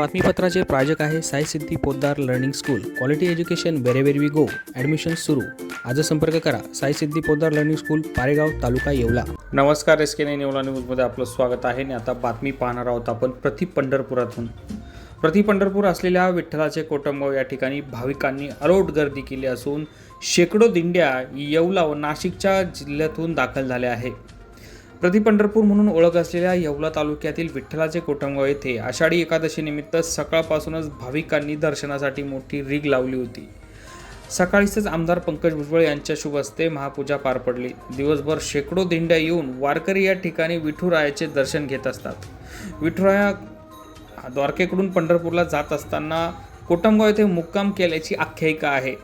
बातमीपत्राचे प्रायोजक आहे Sai Siddhi Podar learning school. Quality education wherever we go admission सुरू. आज संपर्क करा. Sai Siddhi Podar learning school Paregaon taluka Yeola. नमस्कार एस के नाईन येवला न्यूजमध्ये आपलं स्वागत आहे. आणि आता बातमी पाहणार आहोत आपण प्रति पंढरपुरातून. प्रति पंढरपूर असलेल्या विठ्ठलाचे कोटमगाव या ठिकाणी भाविकांनी अलोट गर्दी केली असून शेकडो दिंड्या येवला व नाशिकच्या जिल्ह्यातून दाखल झाल्या आहे प्रति पंढरपूर म्हणून ओळख असलेल्या येवला तालुक्यातील विठ्ठलाचे कोटमगाव येथे आषाढी एकादशीनिमित्त सकाळपासूनच भाविकांनी दर्शनासाठी मोठी रीग लावली होती. सकाळीच आमदार पंकज भुजबळ यांच्या शुभ हस्ते महापूजा पार पडली. दिवसभर शेकडो दिंड्या येऊन वारकरी या ठिकाणी विठुरायाचे दर्शन घेत असतात. विठुराया द्वारकेकडून पंढरपूरला जात असताना कोटमगाव येथे मुक्काम केल्याची आख्यायिका आहे.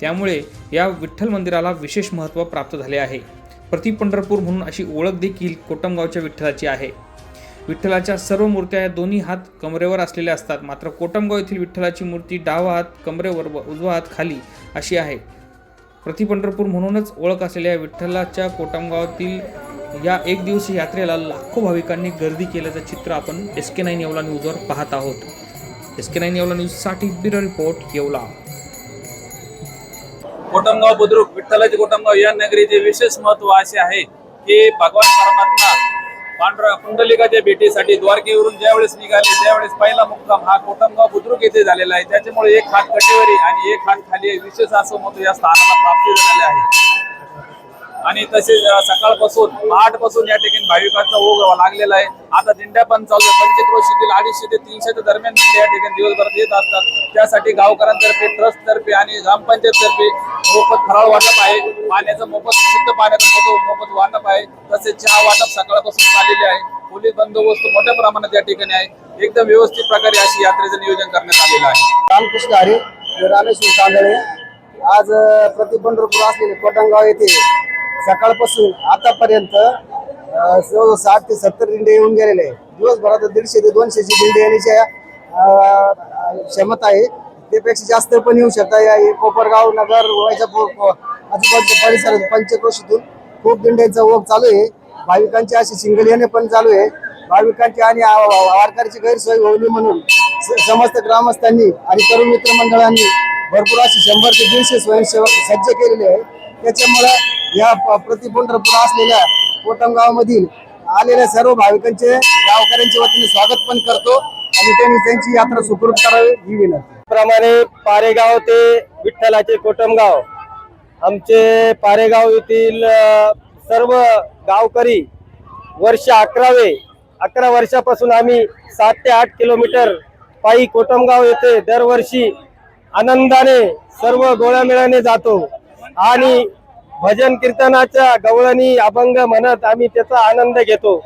त्यामुळे या विठ्ठल मंदिराला विशेष महत्त्व प्राप्त झाले आहे. प्रति पंढरपूर म्हणून अशी ओळख देखील कोटमगावच्या विठ्ठलाची आहे. विठ्ठलाच्या सर्व मूर्त्या या दोन्ही हात कमरेवर असलेल्या असतात. मात्र कोटमगाव येथील विठ्ठलाची मूर्ती डावा हात कमरेवर व उजवा हात खाली अशी आहे. प्रतिपंढरपूर म्हणूनच ओळख असलेल्या विठ्ठलाच्या कोटमगावातील या एक दिवसीय यात्रेला लाखो भाविकांनी गर्दी केल्याचं चित्र आपण एस के नाईन येवला न्यूजवर पाहत आहोत. एस के नाईन येवला न्यूजसाठी ब्युरो रिपोर्ट येवला. कोटमगाव बुद्रुक विठ्ठलाचे कोटमगाव या नगरीचे विशेष महत्त्व असे आहे की भगवान परमात्मा पांढरा कुंडलिकाच्या भेटीसाठी द्वारकेवरून ज्यावेळेस निघाले त्यावेळेस पहिला मुक्काम हा कोटमगाव बुद्रुक येथे झालेला आहे. त्याच्यामुळे एक हात कटेवरी आणि एक हात खाली विशेष असं महत्त्व या स्थानाला प्राप्ती झालेले आहे. आणि तसेच सकाळपासून आठपासून या ठिकाणी भाविकांचा ओघ लागलेला आहे. आता दिंड्या पण चालू आहे पंचक्रोशीतील अडीचशे ते तीनशे दरम्यान दिंड्या या ठिकाणी दिवसभरात येत असतात. त्यासाठी गावकऱ्यांतर्फे ट्रस्ट तर्फे आणि ग्रामपंचायत तर्फे मोफत फराळ वाटप आहे. पाण्याचं मोफत शुद्ध पाण्याचं मोफत वाटप आहे. तसेच चहा वाटप सकाळपासून चाललेले आहे. पोलीस बंदोबस्त मोठ्या प्रमाणात या ठिकाणी आहे. एकदम व्यवस्थित प्रकारे अशी यात्रेचं नियोजन करण्यात आलेलं आहे. रामकृष्ण हरी रामेश्वर कांदळे आज प्रतिबंध प्रति पंढरपूर असलेले कोटंगाव येथे सकाळपासून आतापर्यंत अ, साठ ते सत्तर दिंडे येऊन गेलेले आहे दिवसभरात दीडशे ते दोनशेची दिंडे येण्याची क्षमता आहे. त्यापेक्षा जास्त पण येऊ शकता. या कोपरगाव नगर आजूबाजूच्या परिसरात पंचक्रोशीतून खूप दिंड्यांचा ओघ चालू आहे. भाविकांची अशी सिंगल येणे पण चालू आहे. भाविकांची आणि वारकऱ्याची गैरसोय होईल म्हणून स- समस्त ग्रामस्थांनी आणि तरुण मित्र मंडळांनी भरपूर अशी शंभर ते दीडशे स्वयंसेवक सज्ज केलेले आहे त्याच्यामुळं या प- प्रति असलेल्या कोटमगावमधील आलेल्या सर्व भाविकांचे गावकऱ्यांच्या वतीने स्वागत पण करतो आणि त्यांनी त्यांची यात्रा सुखरूप करावी ही विनंती. प्रमाणे पारेगाव ते विठ्ठलाचे कोटमगाव. आमचे पारेगाव येथील सर्व गावकरी वर्ष अकरावे अकरा वर्षापासून आम्ही सात ते आठ किलोमीटर पायी कोटमगाव येथे दरवर्षी आनंदाने सर्व गोळ्यामेळाने जातो. आणि भजन कीर्तनाच्या गवळणी अभंग म्हणत आम्ही त्याचा आनंद घेतो.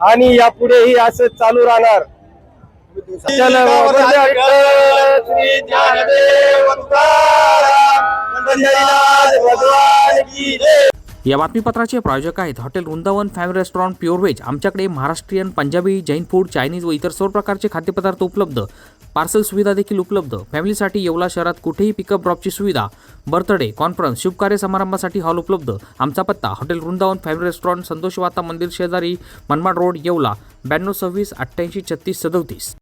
आणि यापुढेही असं चालू राहणार. चल श्री ज्ञानदेव तुकाराम, पंढरीनाथ भगवान की जय. या बातमीपत्राचे प्रायोजक आहेत hotel Vrindavan family restaurant pure veg. आमच्याकडे महाराष्ट्रीयन पंजाबी जैन फूड चायनीज व इतर सर्व प्रकारचे खाद्यपदार्थ उपलब्ध. पार्सल सुविधा देखील उपलब्ध. फॅमिलीसाठी येवला शहरात कुठेही पिकअप ड्रॉपची सुविधा बर्थडे कॉन्फरन्स शुभकार्य समारंभासाठी हॉल उपलब्ध. आमचा पत्ता हॉटेल वृंदावन फॅमिली रेस्टॉरंट संतोषवाता मंदिर शेजारी मनमाड रोड येवला ब्याण्णव सव्वीस अठ्ठ्याऐंशी छत्तीस सदोतीस.